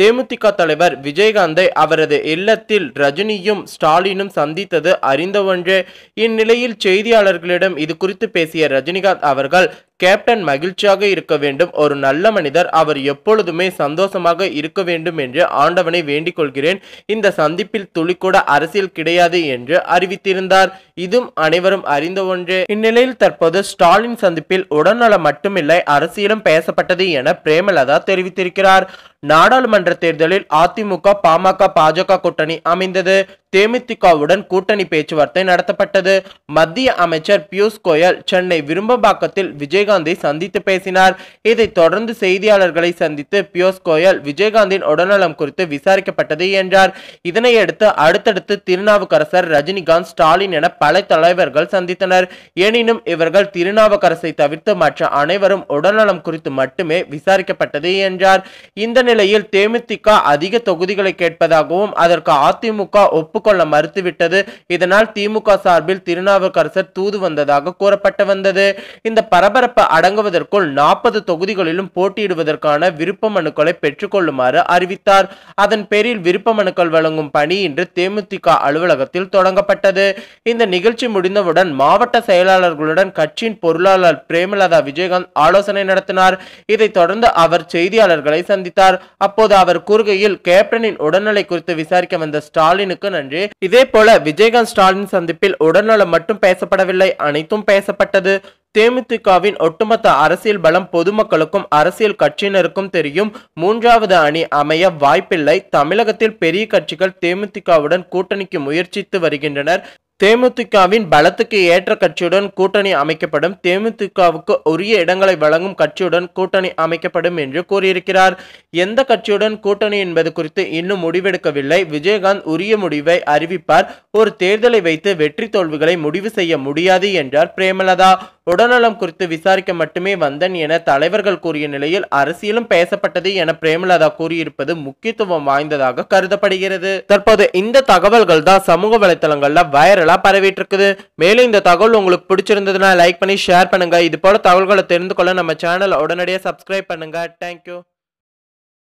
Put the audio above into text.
தேமுதிக தலைவர் விஜயகாந்தை அவரது இல்லத்தில் ரஜினியும் ஸ்டாலினும் சந்தித்தது அறிந்த ஒன்றே இந்நிலையில் செய்தியாளர்களிடம் இது குறித்து பேசிய ரஜினிகாந்த் அவர்கள் கேப்டன் மகிழ்ச்சியாக இருக்க வேண்டும். ஒரு நல்ல மனிதர். அவர் எப்பொழுதுமே சந்தோஷமாக இருக்க வேண்டும் என்று ஆண்டவனை வேண்டிக் கொள்கிறேன். இந்த சந்திப்பில் துளிக்கூட அரசியல் கிடையாது என்று அறிவித்திருந்தார். இதுவும் அனைவரும் அறிந்த ஒன்றே இந்நிலையில் தற்போது ஸ்டாலின் சந்திப்பில் உடல்நலம் மட்டுமில்லை அரசியலும் பேசப்பட்டது என பிரேமலதா தெரிவித்திருக்கிறார். நாடாளுமன்ற தேர்தலில் அதிமுக பாமக பாஜக கூட்டணி அமைந்தது. தேமுதிகவுடன் கூட்டணி பேச்சுவார்த்தை நடத்தப்பட்டது. மத்திய அமைச்சர் பியூஷ் கோயல் சென்னை விரும்பம்பாக்கத்தில் விஜயகாந்தை சந்தித்து பேசினார். இதைத் தொடர்ந்து செய்தியாளர்களை சந்தித்து பியூஷ் கோயல் விஜயகாந்தின் உடல்நலம் குறித்து விசாரிக்கப்பட்டது என்றார். இதனையடுத்து அடுத்தடுத்து திருநாவுக்கரசர் ரஜினிகாந்த் ஸ்டாலின் என பல தலைவர்கள் சந்தித்தனர். எனினும் இவர்கள் திருநாவுக்கரசை தவிர்த்து மற்ற அனைவரும் உடல்நலம் குறித்து மட்டுமே விசாரிக்கப்பட்டது என்றார். இந்த நிலையில் தேமுதிக அதிக தொகுதிகளை கேட்பதாகவும் அதற்கு அதிமுக ஒப்பு ஒப்புக்கொள்ள மறுத்துவிட்டது. இதனால் திமுக சார்பில் திருநாவுக்கரசர் தூது வந்ததாக கூறப்பட்டு வந்தது. இந்த பரபரப்பு அடங்குவதற்குள் நாற்பது தொகுதிகளிலும் போட்டியிடுவதற்கான விருப்ப மனுக்களை பெற்றுக்கொள்ளுமாறு அறிவித்தார். அதன் பேரில் விருப்ப மனுக்கள் வழங்கும் பணி இன்று தேமுதிக அலுவலகத்தில் தொடங்கப்பட்டது. இந்த நிகழ்ச்சி முடிந்தவுடன் மாவட்ட செயலாளர்களுடன் கட்சியின் பொருளாளர் பிரேமலதா விஜயகாந்த் ஆலோசனை நடத்தினார். இதைத் தொடர்ந்து அவர் செய்தியாளர்களை சந்தித்தார். அப்போது அவர் கூறுகையில் கேப்டனின் உடல்நிலை குறித்து விசாரிக்க வந்த ஸ்டாலினுக்கு நன்றி. இதே போல விஜயகாந்த் ஸ்டாலின் சந்திப்பில் உடல்நலம் மட்டும் பேசப்படவில்லை அனைத்தும் பேசப்பட்டது. தேமுதிகவின் ஒட்டுமொத்த அரசியல் பலம் பொதுமக்களுக்கும் அரசியல் கட்சியினருக்கும் தெரியும். மூன்றாவது அணி அமைய வாய்ப்பில்லை. தமிழகத்தில் பெரிய கட்சிகள் தேமுதிகவுடன் கூட்டணிக்கு முயற்சித்து வருகின்றனர். தேமுதிகவின் பலத்துக்கு ஏற்ற கட்சியுடன் கூட்டணி அமைக்கப்படும். தேமுதிகவுக்கு உரிய இடங்களை வழங்கும் கட்சியுடன் கூட்டணி அமைக்கப்படும் என்று கூறியிருக்கிறார். எந்த கட்சியுடன் கூட்டணி என்பது குறித்து இன்னும் முடிவெடுக்கவில்லை. விஜயகாந்த் உரிய முடிவை அறிவிப்பார். ஒரு தேர்தலை வைத்து வெற்றி தோல்விகளை முடிவு செய்ய முடியாது என்றார் பிரேமலதா. உடல்நலம் குறித்து விசாரிக்க மட்டுமே வந்தன் என தலைவர்கள் கூறிய நிலையில் அரசியலும் பேசப்பட்டது என பிரேமலதா கூறியிருப்பது முக்கியத்துவம் வாய்ந்ததாக கருதப்படுகிறது. தற்போது இந்த தகவல்கள் தான் சமூக வலைத்தளங்கள்ல வைரலா பரவிட்டு இருக்குது மேலும் இந்த தகவல் உங்களுக்கு பிடிச்சிருந்ததுன்னா லைக் பண்ணி ஷேர் பண்ணுங்க. இது போல தகவல்களை தெரிந்து கொள்ள நம்ம சேனலை உடனடியாக சப்ஸ்கிரைப் பண்ணுங்க. தேங்க்யூ